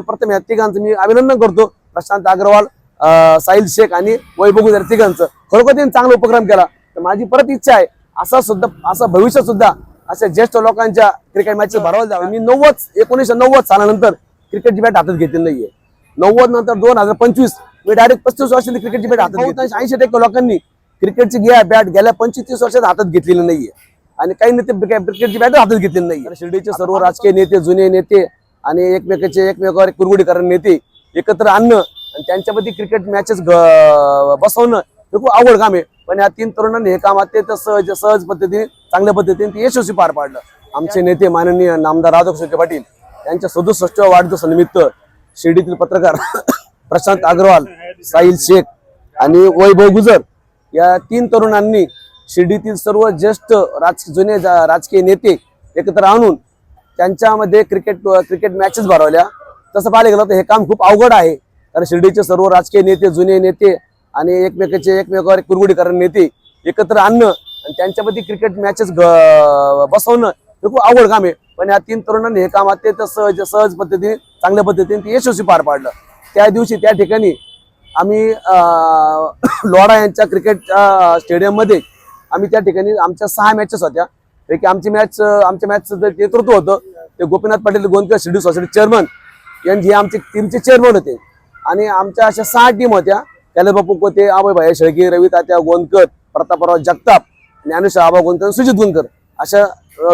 प्रथम या तिघांचं मी अभिनंदन करतो. प्रशांत अग्रवाल साहिल शेख आणि वैभव गुजर तिघांचं. खरोखर त्यांनी चांगला उपक्रम केला. तर माझी परत इच्छा आहे असा सुद्धा असं भविष्य सुद्धा अशा ज्येष्ठ लोकांच्या क्रिकेट मॅच भरावं जावं. मी नव्वद एकोणीसशे नव्वद सालानंतर क्रिकेटची बॅट हातात घेतली नाहीये. नव्वद नंतर दोन हजार पंचवीस मी डायरेक्ट पस्तीस वर्षांनी क्रिकेटची बॅट हातात घेतली. ऐंशी टक्के लोकांनी क्रिकेटची घ्या बॅट गेल्या पंचवीस वर्षात हातात घेतलेली नाहीये. आणि काही नेते क्रिकेटची बॅट हातात घेतलेली नाही शिर्डीचे सर्व राजकीय नेते जुने नेते आणि एकमेकाचे एकमेकावर कुरगुडी करणं नेते एकत्र आणणं आणि त्यांच्यामध्ये क्रिकेट मॅचेस बसवणं हे खूप आवड काम आहे. पण या तीन तरुणांनी हे काम अत्यंत सहज सहज पद्धतीने चांगल्या पद्धतीने ते यशस्वी पार पाडलं. आमचे नेते माननीय नामदार राधाकृष्ण पाटील यांच्या सदुसष्ट वाढदिवसानिमित्त शिर्डीतील पत्रकार प्रशांत अग्रवाल साहिल शेख आणि वैभव गुजर या तीन तरुणांनी शिर्डीतील सर्व ज्येष्ठ राज जुने जा- राजकीय नेते एकत्र आणून त्यांच्यामध्ये क्रिकेट क्रिकेट मॅचेस भरवल्या. तसं पाहिलं गेलं तर हे काम खूप अवघड आहे. कारण शिर्डीचे सर्व राजकीय नेते जुने नेते आणि एकमेकाचे एकमेकावर कुरगुडी करणारे नेते एकत्र आणणं आणि त्यांच्यामध्ये क्रिकेट मॅचेस बसवणं हे खूप अवघड काम आहे. पण या तीन तरुणांनी हे काम अत्यंत सहज सहज पद्धतीने चांगल्या पद्धतीने ते यशस्वी पार पाडलं. त्या दिवशी त्या ठिकाणी आम्ही लोडा यांच्या क्रिकेट स्टेडियममध्ये आम्ही त्या ठिकाणी आमच्या सहा मॅचेस होत्या. पैकी आमची मॅच आमच्या मॅचचं नेतृत्व होतं. ते गोपीनाथ पाटील गोंदकर शिर्डी सोसायटी चेअरमन यांची आमची टीमचे चेअरमन होते. आणि आमच्या अशा सहा टीम होत्या. त्याला बापू कोते आबाई भाई शेळके रवी तात्या गोंदकर प्रतापराव जगताप ज्ञानेश्वर आबा गोंदकर सुजित गोंदकर अशा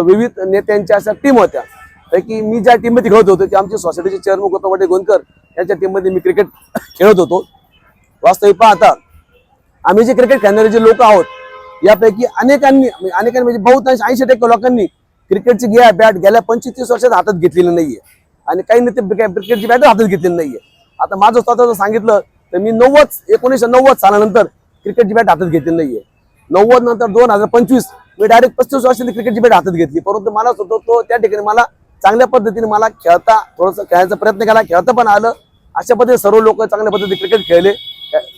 विविध नेत्यांच्या अशा टीम होत्या. पैकी मी ज्या टीममध्ये खेळत होतो ते आमचे सोसायटीचे चेअरमन गौतम गोंदकर यांच्या टीममध्ये मी क्रिकेट खेळत होतो. वास्तविक पाहता आम्ही जे क्रिकेट खेळणारे जे लोक आहोत यापैकी अनेकांनी अनेकांनी म्हणजे बहुतांश ऐंशी टक्के लोकांनी क्रिकेटची घ्या बॅट गेल्या पंचवीस तीस वर्षात हातात घेतलेली नाहीये. आणि काही नाही ते क्रिकेटची बॅट हातात घेतलेली नाहीये. आता माझं स्वतःचं सांगितलं तर मी नव्वद एकोणीसशे नव्वद सालानंतर क्रिकेटची बॅट हातात घेतलेली नाहीये. नव्वद नंतर दोन हजार पंचवीस मी डायरेक्ट पस्तीस वर्षांनी क्रिकेटची बॅट हातात घेतली. परंतु मला स्वतः तो त्या ठिकाणी मला चांगल्या पद्धतीने मला खेळता थोडंसं खेळायचा प्रयत्न केला खेळता पण आलं. अशा पद्धतीने सर्व लोक चांगल्या पद्धतीने क्रिकेट खेळले.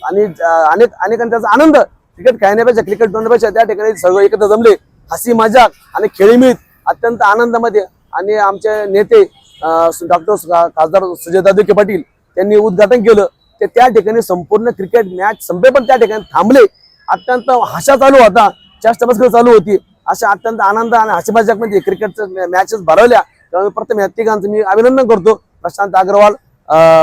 आणि अनेक अनेकांनी त्याचा आनंद क्रिकेट खेळण्यापेक्षा क्रिकेट खेळण्यापेक्षा त्या ठिकाणी सर्व एकत्र जमले. हसी मजाक आणि खेळीमित अत्यंत आनंदामध्ये आणि आमचे नेते डॉक्टर खासदार सुजयदा दुखे पाटील त्यांनी उद्घाटन केलं. ते त्या ठिकाणी संपूर्ण क्रिकेट मॅच संपे पण त्या ठिकाणी थांबले. अत्यंत हाशा चालू होता. चेष्टा चालू होती. अशा अत्यंत आनंद आणि हसी क्रिकेटचं मॅचेस भरवल्या. त्यामुळे प्रथम या तिघांचं मी अभिनंदन करतो. प्रशांत अग्रवाल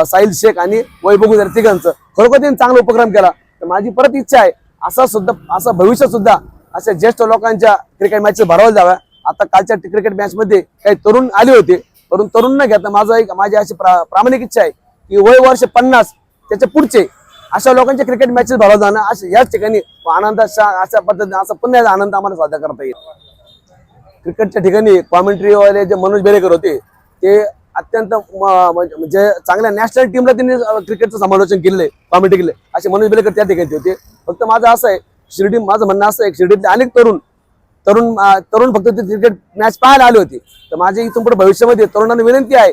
साहिल शेख आणि वैभव गुजर तिघांचं. खरोखर त्यांनी चांगला उपक्रम केला. तर माझी परत इच्छा आहे असा सुद्धा असा भविष्यात सुद्धा अशा ज्येष्ठ लोकांच्या क्रिकेट मॅचेस भरवल्या जाव्या. आता कालच्या क्रिकेट मॅच मध्ये काही तरुण आले होते. परंतु तरुण न घेता माझं एक माझी अशी प्रा- प्रामाणिक इच्छा आहे की वय वर्ष पन्नास त्याच्या पुढचे अशा लोकांचे क्रिकेट मॅचेस भरवलं जाणं अशा याच ठिकाणी आनंद अशा पद्धतीने असा पुन्हा आनंद आम्हाला साजरा करता येईल. क्रिकेटच्या ठिकाणी कॉमेंट्रीवाले जे मनोज बेरेकर होते ते अत्यंत म्हणजे-, म्हणजे चांगल्या नॅशनल टीमला त्यांनी क्रिकेटचं समालोचन केले कॉमेंट्री केले असे मनोज बेरेकर त्या ठिकाणी होते. फक्त माझं असं आहे शिर्डी माझं म्हणणं असं आहे शिर्डीतले अनेक तरुण तरुण तरुण फक्त ते क्रिकेट मॅच पाहायला आले होते. तर माझी इथून पुढे भविष्यामध्ये तरुणांना विनंती आहे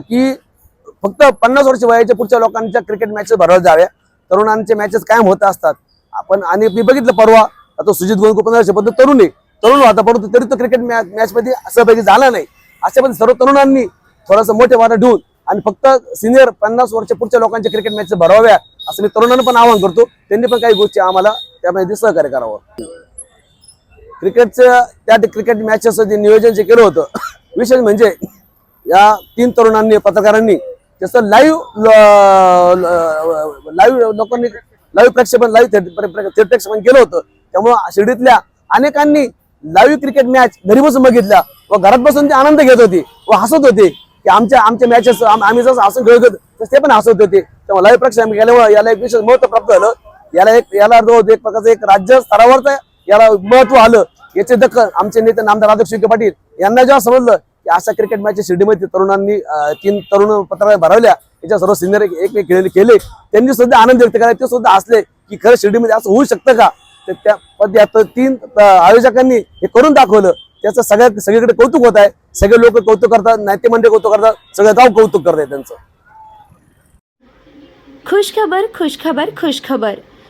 की फक्त पन्नास वर्ष वयाच्या पुढच्या लोकांच्या क्रिकेट मॅचेस भरवल्या जाव्या तरुणांचे मॅचेस कायम होत असतात. आपण आणि मी बघितलं परवा आता सुजित गोंदकर पंधरा वर्षापर्यंत तरुण आहे. तरुण होता परंतु तरी तो क्रिकेट मॅच मॅचमध्ये सहभागी झाला नाही. अशा मध्ये सर्व तरुणांनी थोडंसं मोठे वाटा ठेवून आणि फक्त सिनियर पन्नास वर्ष पुढच्या लोकांच्या क्रिकेट मॅच भरवाव्या असं मी तरुणांना पण आवाहन करतो. त्यांनी पण काही गोष्टी आम्हाला त्यामध्ये सहकार्य करावं. क्रिकेटचं त्या क्रिकेट मॅचेस जे नियोजन जे केलं होतं विशेष म्हणजे या तीन तरुणांनी पत्रकारांनी त्याचं लाईव्ह लाईव्ह लोकांनी लाईव्ह प्रक्षेपण लाईव्ह थेट प्रक्षेपण केलं होतं. त्यामुळं शिर्डीतल्या अनेकांनी लाईव्ह क्रिकेट मॅच घरी बसून बघितल्या व घरात बसून ते आनंद घेत होते व हसत होते की आमच्या आमच्या मॅचेस आम्ही जसं हसून खेळत होतो तसं ते पण हसत होते. तेव्हा लाईव्ह प्रक्षेपण केल्यामुळे याला एक विशेष महत्त्व प्राप्त झालं. याला एक याला जो एक प्रकारचं एक राज्य स्तरावरचं याला महत्त्व आलं याचे दखल आमचे नेते नामदार राधाकृष्ण विखे पाटील यांना जेव्हा समजलं की अशा क्रिकेट मॅच शिर्डीमध्ये तरुणांनी तीन तरुण पत्रकार भरवल्या याच्या सर्व सिनियर एक खेळले केले त्यांनी सुद्धा आनंद व्यक्त केला. ते सुद्धा असले की खरं शिर्डीमध्ये असं होऊ शकतं का? तर त्या पण तीन आयोजकांनी हे करून दाखवलं. त्याचं सगळ्या सगळीकडे कौतुक होत आहे. सगळे लोक कौतुक करतात नाट्य मंडळी कौतुक करतात सगळं गाव कौतुक करत आहे त्यांचं. खुश खबर खुश खबर खुश खबर.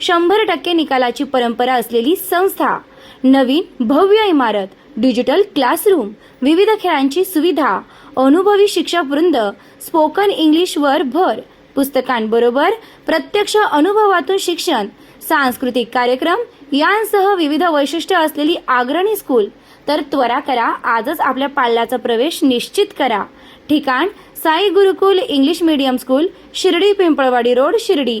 शंभर टक्के निकालाची परंपरा असलेली संस्था नवीन भव्य इमारत डिजिटल क्लासरूम विविध खेळांची सुविधा अनुभवी शिक्षक वृंद स्पोकन इंग्लिशवर भर पुस्तकांबरोबर प्रत्यक्ष अनुभवातून शिक्षण सांस्कृतिक कार्यक्रम यांसह विविध वैशिष्ट्य असलेली अग्रणी स्कूल. तर त्वरा करा आजच आपल्या पाल्याचा प्रवेश निश्चित करा. ठिकाण Sai Gurukul English medium school Shirdi Pimpalwadi road Shirdi.